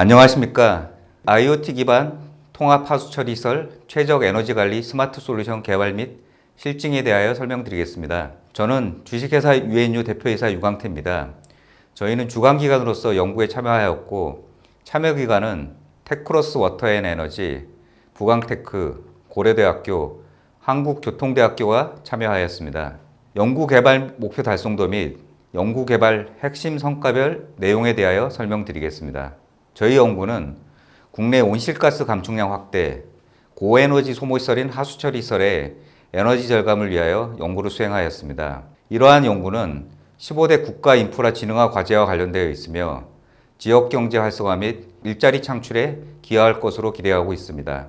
안녕하십니까. IoT 기반 통합 하수 처리설 최적 에너지 관리 스마트 솔루션 개발 및 실증에 대하여 설명드리겠습니다. 저는 주식회사 UNU 대표이사 유강태입니다. 저희는 주관기관으로서 연구에 참여하였고 참여기관은 테크로스 워터앤 에너지, 부강테크, 고려대학교, 한국교통대학교가 참여하였습니다. 연구개발 목표 달성도 및 연구개발 핵심 성과별 내용에 대하여 설명드리겠습니다. 저희 연구는 국내 온실가스 감축량 확대, 고에너지 소모시설인 하수처리설의 에너지 절감을 위하여 연구를 수행하였습니다. 이러한 연구는 15대 국가 인프라 진흥화 과제와 관련되어 있으며 지역 경제 활성화 및 일자리 창출에 기여할 것으로 기대하고 있습니다.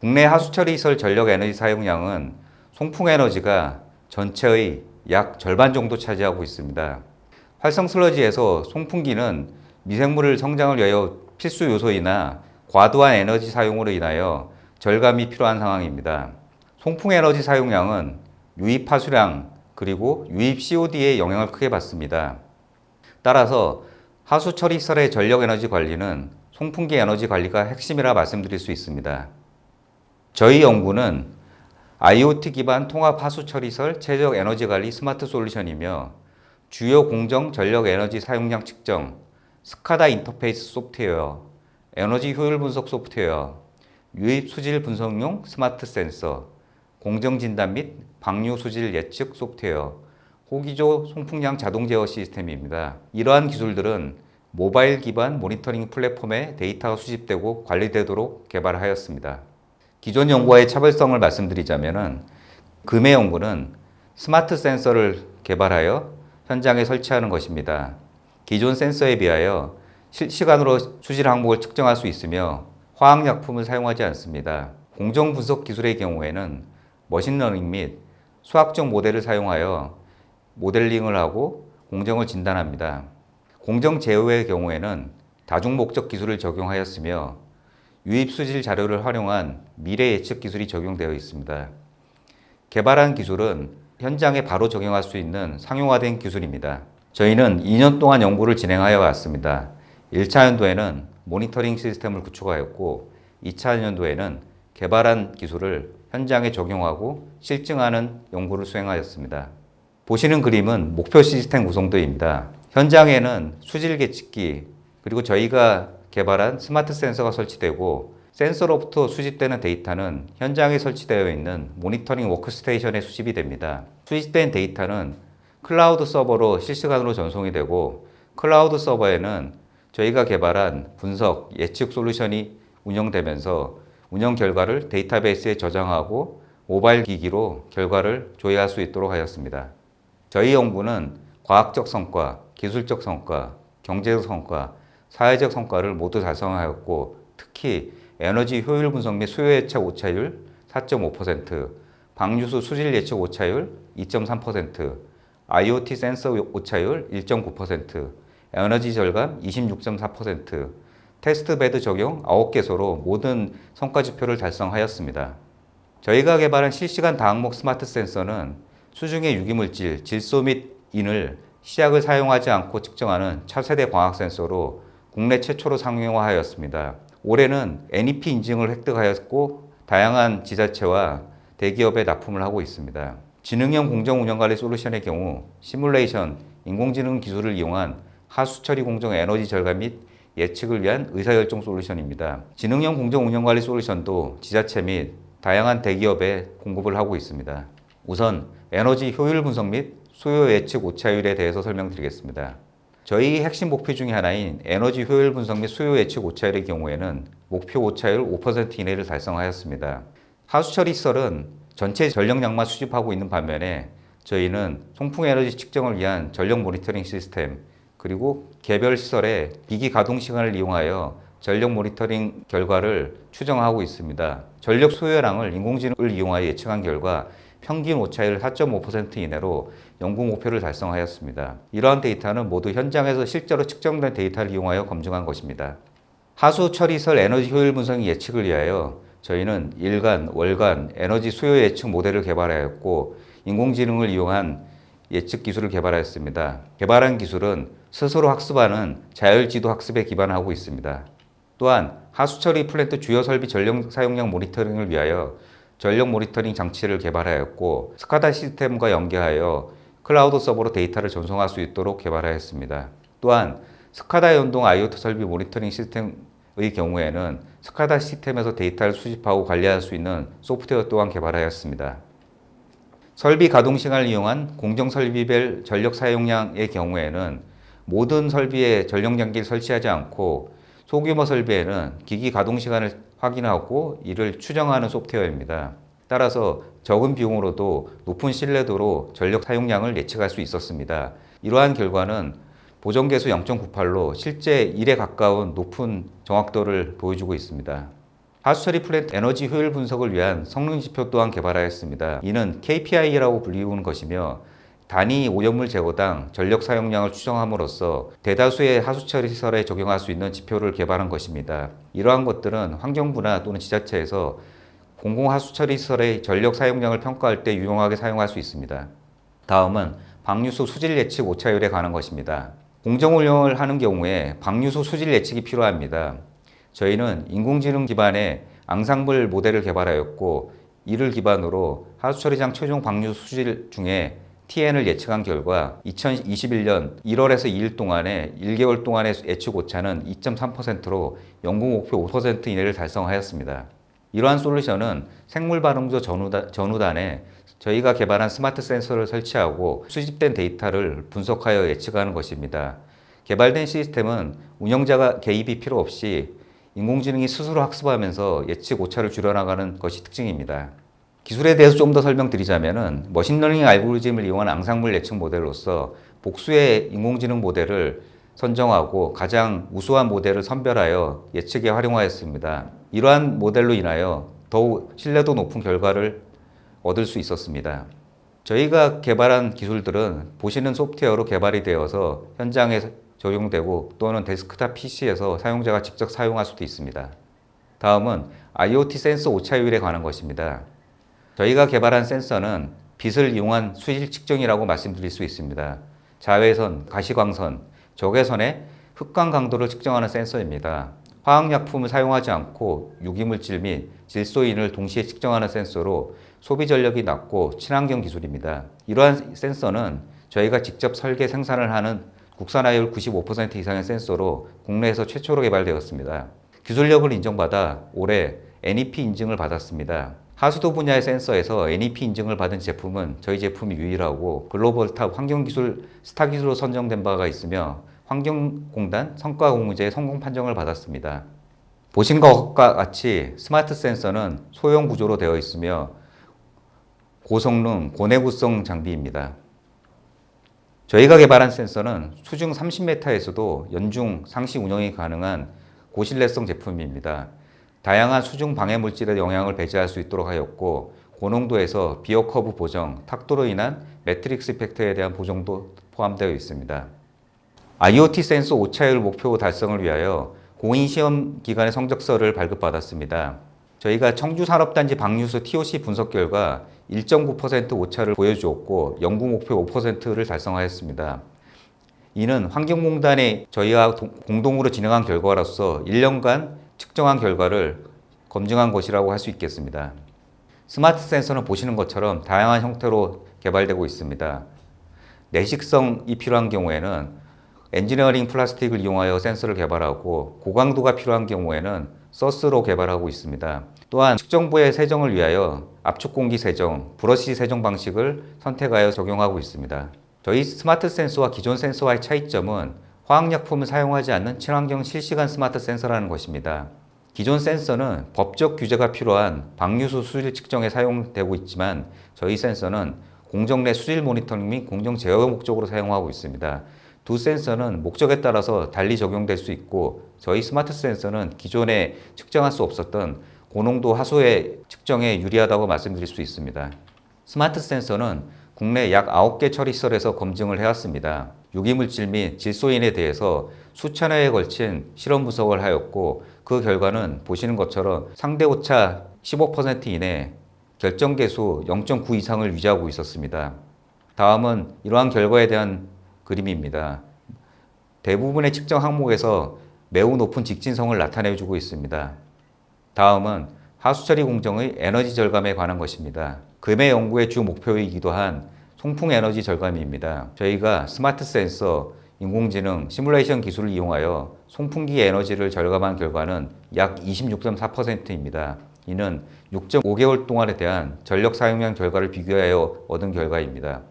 국내 하수처리시설 전력 에너지 사용량은 송풍 에너지가 전체의 약 절반 정도 차지하고 있습니다. 활성 슬러지에서 송풍기는 미생물을 성장을 위하여 필수 요소이나 과도한 에너지 사용으로 인하여 절감이 필요한 상황입니다. 송풍 에너지 사용량은 유입 하수량 그리고 유입 COD에 영향을 크게 받습니다. 따라서 하수 처리설의 전력 에너지 관리는 송풍기 에너지 관리가 핵심이라 말씀드릴 수 있습니다. 저희 연구는 IoT 기반 통합 하수 처리설 최적 에너지 관리 스마트 솔루션이며 주요 공정 전력 에너지 사용량 측정, 스카다 인터페이스 소프트웨어, 에너지 효율 분석 소프트웨어, 유입 수질 분석용 스마트 센서, 공정 진단 및 방류 수질 예측 소프트웨어, 호기조 송풍량 자동 제어 시스템입니다. 이러한 기술들은 모바일 기반 모니터링 플랫폼에 데이터가 수집되고 관리되도록 개발하였습니다. 기존 연구와의 차별성을 말씀드리자면은 금의 연구는 스마트 센서를 개발하여 현장에 설치하는 것입니다. 기존 센서에 비하여 실시간으로 수질 항목을 측정할 수 있으며 화학약품을 사용하지 않습니다. 공정 분석 기술의 경우에는 머신러닝 및 수학적 모델을 사용하여 모델링을 하고 공정을 진단합니다. 공정 제어의 경우에는 다중 목적 기술을 적용하였으며 유입 수질 자료를 활용한 미래 예측 기술이 적용되어 있습니다. 개발한 기술은 현장에 바로 적용할 수 있는 상용화된 기술입니다. 저희는 2년 동안 연구를 진행하여 왔습니다. 1차 연도에는 모니터링 시스템을 구축하였고 2차 연도에는 개발한 기술을 현장에 적용하고 실증하는 연구를 수행하였습니다. 보시는 그림은 목표 시스템 구성도입니다. 현장에는 수질 계측기 그리고 저희가 개발한 스마트 센서가 설치되고 센서로부터 수집되는 데이터는 현장에 설치되어 있는 모니터링 워크스테이션에 수집이 됩니다. 수집된 데이터는 클라우드 서버로 실시간으로 전송이 되고 클라우드 서버에는 저희가 개발한 분석 예측 솔루션이 운영되면서 운영 결과를 데이터베이스에 저장하고 모바일 기기로 결과를 조회할 수 있도록 하였습니다. 저희 연구는 과학적 성과, 기술적 성과, 경제적 성과, 사회적 성과를 모두 달성하였고 특히 에너지 효율 분석 및 수요 예측 오차율 4.5%, 방류수 수질 예측 오차율 2.3%, IoT 센서 오차율 1.9%, 에너지 절감 26.4%, 테스트 베드 적용 9개소로 모든 성과 지표를 달성하였습니다. 저희가 개발한 실시간 다항목 스마트 센서는 수중의 유기물질, 질소 및 인을 시약을 사용하지 않고 측정하는 차세대 광학 센서로 국내 최초로 상용화하였습니다. 올해는 NEP 인증을 획득하였고 다양한 지자체와 대기업에 납품을 하고 있습니다. 지능형 공정 운영 관리 솔루션의 경우 시뮬레이션, 인공지능 기술을 이용한 하수 처리 공정 에너지 절감 및 예측을 위한 의사결정 솔루션입니다. 지능형 공정 운영 관리 솔루션도 지자체 및 다양한 대기업에 공급을 하고 있습니다. 우선 에너지 효율 분석 및 수요 예측 오차율에 대해서 설명드리겠습니다. 저희 핵심 목표 중의 하나인 에너지 효율 분석 및 수요 예측 오차율의 경우에는 목표 오차율 5% 이내를 달성하였습니다. 하수처리 시설은 전체 전력량만 수집하고 있는 반면에 저희는 송풍 에너지 측정을 위한 전력 모니터링 시스템 그리고 개별 시설의 기기 가동 시간을 이용하여 전력 모니터링 결과를 추정하고 있습니다. 전력 소요량을 인공지능을 이용하여 예측한 결과 평균 오차율 4.5% 이내로 연구 목표를 달성하였습니다. 이러한 데이터는 모두 현장에서 실제로 측정된 데이터를 이용하여 검증한 것입니다. 하수 처리설 에너지 효율 분석 예측을 위하여 저희는 일간, 월간 에너지 수요 예측 모델을 개발하였고 인공지능을 이용한 예측 기술을 개발하였습니다. 개발한 기술은 스스로 학습하는 자율지도 학습에 기반하고 있습니다. 또한 하수처리 플랜트 주요 설비 전력 사용량 모니터링을 위하여 전력 모니터링 장치를 개발하였고 스카다 시스템과 연계하여 클라우드 서버로 데이터를 전송할 수 있도록 개발하였습니다. 또한 스카다 연동 IoT 설비 모니터링 시스템 의 경우에는 스카다 시스템에서 데이터를 수집하고 관리할 수 있는 소프트웨어 또한 개발하였습니다. 설비 가동 시간을 이용한 공정 설비별 전력 사용량의 경우에는 모든 설비에 전력 장기를 설치하지 않고 소규모 설비에는 기기 가동 시간을 확인하고 이를 추정하는 소프트웨어입니다. 따라서 적은 비용으로도 높은 신뢰도로 전력 사용량을 예측할 수 있었습니다. 이러한 결과는 보정계수 0.98로 실제 1에 가까운 높은 정확도를 보여주고 있습니다. 하수처리 플랜트 에너지 효율 분석을 위한 성능 지표 또한 개발하였습니다. 이는 KPI라고 불리우는 것이며 단위 오염물 제거당 전력 사용량을 추정함으로써 대다수의 하수처리 시설에 적용할 수 있는 지표를 개발한 것입니다. 이러한 것들은 환경부나 또는 지자체에서 공공하수처리 시설의 전력 사용량을 평가할 때 유용하게 사용할 수 있습니다. 다음은 방류수 수질 예측 오차율에 관한 것입니다. 공정운영을 하는 경우에 방류수 수질 예측이 필요합니다. 저희는 인공지능 기반의 앙상블 모델을 개발하였고 이를 기반으로 하수처리장 최종 방류 수질 중에 TN을 예측한 결과 2021년 1월에서 2일 동안에 1개월 동안의 예측 오차는 2.3%로 연구 목표 5% 이내를 달성하였습니다. 이러한 솔루션은 생물 반응조 전후단, 전후단에 저희가 개발한 스마트 센서를 설치하고 수집된 데이터를 분석하여 예측하는 것입니다. 개발된 시스템은 운영자가 개입이 필요 없이 인공지능이 스스로 학습하면서 예측 오차를 줄여나가는 것이 특징입니다. 기술에 대해서 좀 더 설명드리자면은 머신러닝 알고리즘을 이용한 앙상블 예측 모델로서 복수의 인공지능 모델을 선정하고 가장 우수한 모델을 선별하여 예측에 활용하였습니다. 이러한 모델로 인하여 더욱 신뢰도 높은 결과를 얻을 수 있었습니다. 저희가 개발한 기술들은 보시는 소프트웨어로 개발이 되어서 현장에 적용되고 또는 데스크탑 PC에서 사용자가 직접 사용할 수도 있습니다. 다음은 IoT 센서 오차율에 관한 것입니다. 저희가 개발한 센서는 빛을 이용한 수질 측정이라고 말씀드릴 수 있습니다. 자외선, 가시광선, 적외선의 흑광 강도를 측정하는 센서입니다. 화학약품을 사용하지 않고 유기물질 및 질소인을 동시에 측정하는 센서로 소비 전력이 낮고 친환경 기술입니다. 이러한 센서는 저희가 직접 설계 생산을 하는 국산화율 95% 이상의 센서로 국내에서 최초로 개발되었습니다. 기술력을 인정받아 올해 NEP 인증을 받았습니다. 하수도 분야의 센서에서 NEP 인증을 받은 제품은 저희 제품이 유일하고 글로벌 탑 환경기술 스타 기술로 선정된 바가 있으며 환경공단 성과공무제 성공 판정을 받았습니다. 보신 것과 같이 스마트 센서는 소형 구조로 되어 있으며 고성능, 고내구성 장비입니다. 저희가 개발한 센서는 수중 30m에서도 연중 상시 운영이 가능한 고신뢰성 제품입니다. 다양한 수중 방해 물질의 영향을 배제할 수 있도록 하였고 고농도에서 비어 커브 보정, 탁도로 인한 매트릭스 이펙트에 대한 보정도 포함되어 있습니다. IoT 센서 오차율 목표 달성을 위하여 공인 시험 기관의 성적서를 발급받았습니다. 저희가 청주산업단지 방류수 TOC 분석 결과 1.9% 오차를 보여주었고 연구 목표 5%를 달성하였습니다. 이는 환경공단이 저희와 공동으로 진행한 결과로서 1년간 측정한 결과를 검증한 것이라고 할 수 있겠습니다. 스마트 센서는 보시는 것처럼 다양한 형태로 개발되고 있습니다. 내식성이 필요한 경우에는 엔지니어링 플라스틱을 이용하여 센서를 개발하고 고강도가 필요한 경우에는 서스로 개발하고 있습니다. 또한 측정부의 세정을 위하여 압축 공기 세정, 브러시 세정 방식을 선택하여 적용하고 있습니다. 저희 스마트 센서와 기존 센서와의 차이점은 화학약품을 사용하지 않는 친환경 실시간 스마트 센서라는 것입니다. 기존 센서는 법적 규제가 필요한 방류수 수질 측정에 사용되고 있지만 저희 센서는 공정 내 수질 모니터링 및 공정 제어 목적으로 사용하고 있습니다. 두 센서는 목적에 따라서 달리 적용될 수 있고 저희 스마트 센서는 기존에 측정할 수 없었던 고농도 하수의 측정에 유리하다고 말씀드릴 수 있습니다. 스마트 센서는 국내 약 9개 처리시설에서 검증을 해왔습니다. 유기물질 및 질소인에 대해서 수천 회에 걸친 실험 분석을 하였고 그 결과는 보시는 것처럼 상대 오차 15% 이내 결정계수 0.9 이상을 유지하고 있었습니다. 다음은 이러한 결과에 대한 그림입니다. 대부분의 측정 항목에서 매우 높은 직진성을 나타내주고 있습니다. 다음은 하수처리 공정의 에너지 절감에 관한 것입니다. 금의 연구의 주 목표이기도 한 송풍 에너지 절감입니다. 저희가 스마트 센서, 인공지능, 시뮬레이션 기술을 이용하여 송풍기 에너지를 절감한 결과는 약 26.4%입니다. 이는 6.5개월 동안에 대한 전력 사용량 결과를 비교하여 얻은 결과입니다.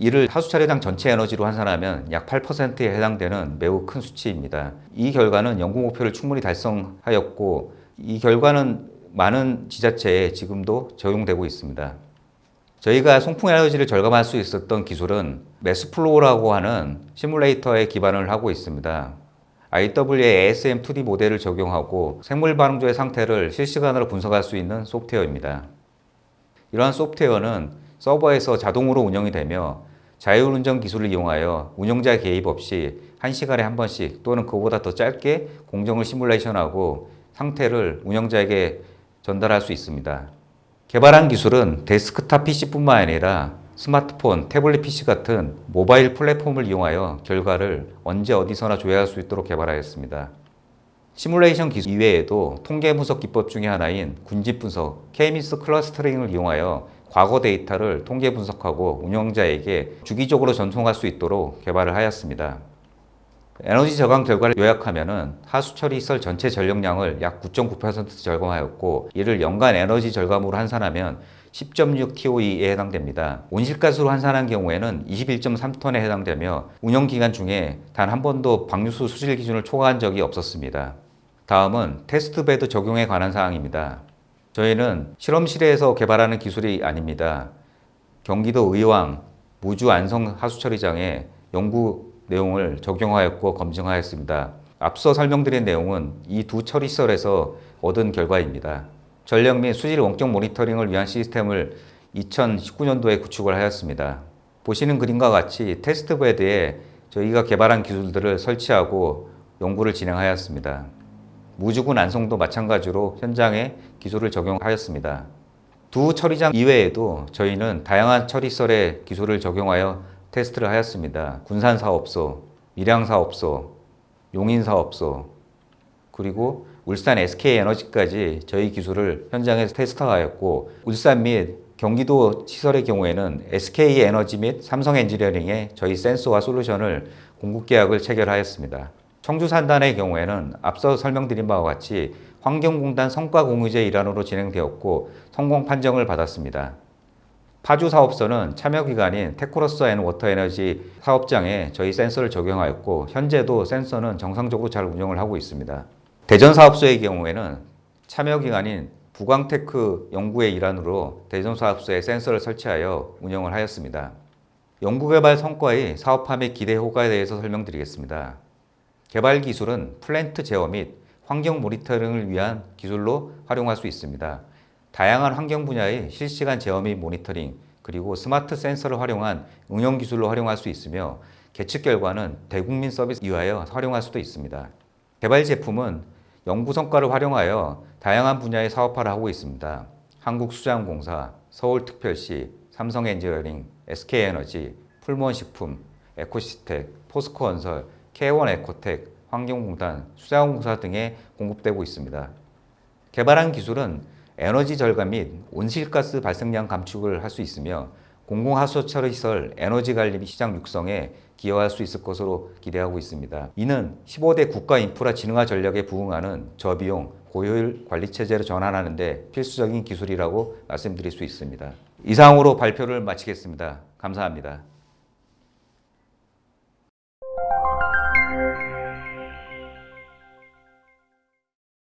이를 하수 차례당 전체 에너지로 환산하면 약 8%에 해당되는 매우 큰 수치입니다. 이 결과는 연구 목표를 충분히 달성하였고 이 결과는 많은 지자체에 지금도 적용되고 있습니다. 저희가 송풍 에너지를 절감할 수 있었던 기술은 메스플로우라고 하는 시뮬레이터에 기반을 하고 있습니다. IW의 ASM2D 모델을 적용하고 생물 반응조의 상태를 실시간으로 분석할 수 있는 소프트웨어입니다. 이러한 소프트웨어는 서버에서 자동으로 운영이 되며 자율운전 기술을 이용하여 운영자 개입 없이 1시간에 한 번씩 또는 그보다 더 짧게 공정을 시뮬레이션하고 상태를 운영자에게 전달할 수 있습니다. 개발한 기술은 데스크탑 PC뿐만 아니라 스마트폰, 태블릿 PC 같은 모바일 플랫폼을 이용하여 결과를 언제 어디서나 조회할 수 있도록 개발하였습니다. 시뮬레이션 기술 이외에도 통계 분석 기법 중의 하나인 군집 분석, 케미스 클러스터링을 이용하여 과거 데이터를 통계 분석하고 운영자에게 주기적으로 전송할 수 있도록 개발을 하였습니다. 에너지 절감 결과를 요약하면은 하수 처리 시설 전체 전력량을 약 9.9% 절감하였고 이를 연간 에너지 절감으로 환산하면 10.6 TOE에 해당됩니다. 온실가스로 환산한 경우에는 21.3톤에 해당되며 운영 기간 중에 단 한 번도 방류수 수질 기준을 초과한 적이 없었습니다. 다음은 테스트 베드 적용에 관한 사항입니다. 저희는 실험실에서 개발하는 기술이 아닙니다. 경기도 의왕 무주 안성 하수처리장에 연구 내용을 적용하였고 검증하였습니다. 앞서 설명드린 내용은 이 두 처리시설에서 얻은 결과입니다. 전력 및 수질 원격 모니터링을 위한 시스템을 2019년도에 구축을 하였습니다. 보시는 그림과 같이 테스트 베드에 저희가 개발한 기술들을 설치하고 연구를 진행하였습니다. 무주군 안성도 마찬가지로 현장에 기술을 적용하였습니다. 두 처리장 이외에도 저희는 다양한 처리설의 기술을 적용하여 테스트를 하였습니다. 군산사업소, 밀양사업소, 용인사업소, 그리고 울산 SK에너지까지 저희 기술을 현장에서 테스트하였고 울산 및 경기도 시설의 경우에는 SK에너지 및 삼성엔지니어링에 저희 센서와 솔루션을 공급 계약을 체결하였습니다. 청주 산단의 경우에는 앞서 설명드린 바와 같이 환경공단 성과 공유제 일환으로 진행되었고 성공 판정을 받았습니다. 파주 사업소는 참여 기관인 테크로스 앤 워터에너지 사업장에 저희 센서를 적용하였고 현재도 센서는 정상적으로 잘 운영을 하고 있습니다. 대전 사업소의 경우에는 참여 기관인 부광테크 연구의 일환으로 대전 사업소에 센서를 설치하여 운영을 하였습니다. 연구개발 성과의 사업화 및 기대 효과에 대해서 설명드리겠습니다. 개발 기술은 플랜트 제어 및 환경 모니터링을 위한 기술로 활용할 수 있습니다. 다양한 환경 분야의 실시간 제어 및 모니터링, 그리고 스마트 센서를 활용한 응용 기술로 활용할 수 있으며 계측 결과는 대국민 서비스 이하여 활용할 수도 있습니다. 개발 제품은 연구 성과를 활용하여 다양한 분야의 사업화를 하고 있습니다. 한국수자원공사, 서울특별시, 삼성엔지니어링, SK에너지, 풀몬식품, 에코시스텍, 포스코건설, K1 에코텍, 환경공단, 수자원공사 등에 공급되고 있습니다. 개발한 기술은 에너지 절감 및 온실가스 발생량 감축을 할 수 있으며 공공하수처리시설 에너지 관리 시장 육성에 기여할 수 있을 것으로 기대하고 있습니다. 이는 15대 국가 인프라 진흥화 전략에 부응하는 저비용, 고효율 관리 체제로 전환하는 데 필수적인 기술이라고 말씀드릴 수 있습니다. 이상으로 발표를 마치겠습니다. 감사합니다.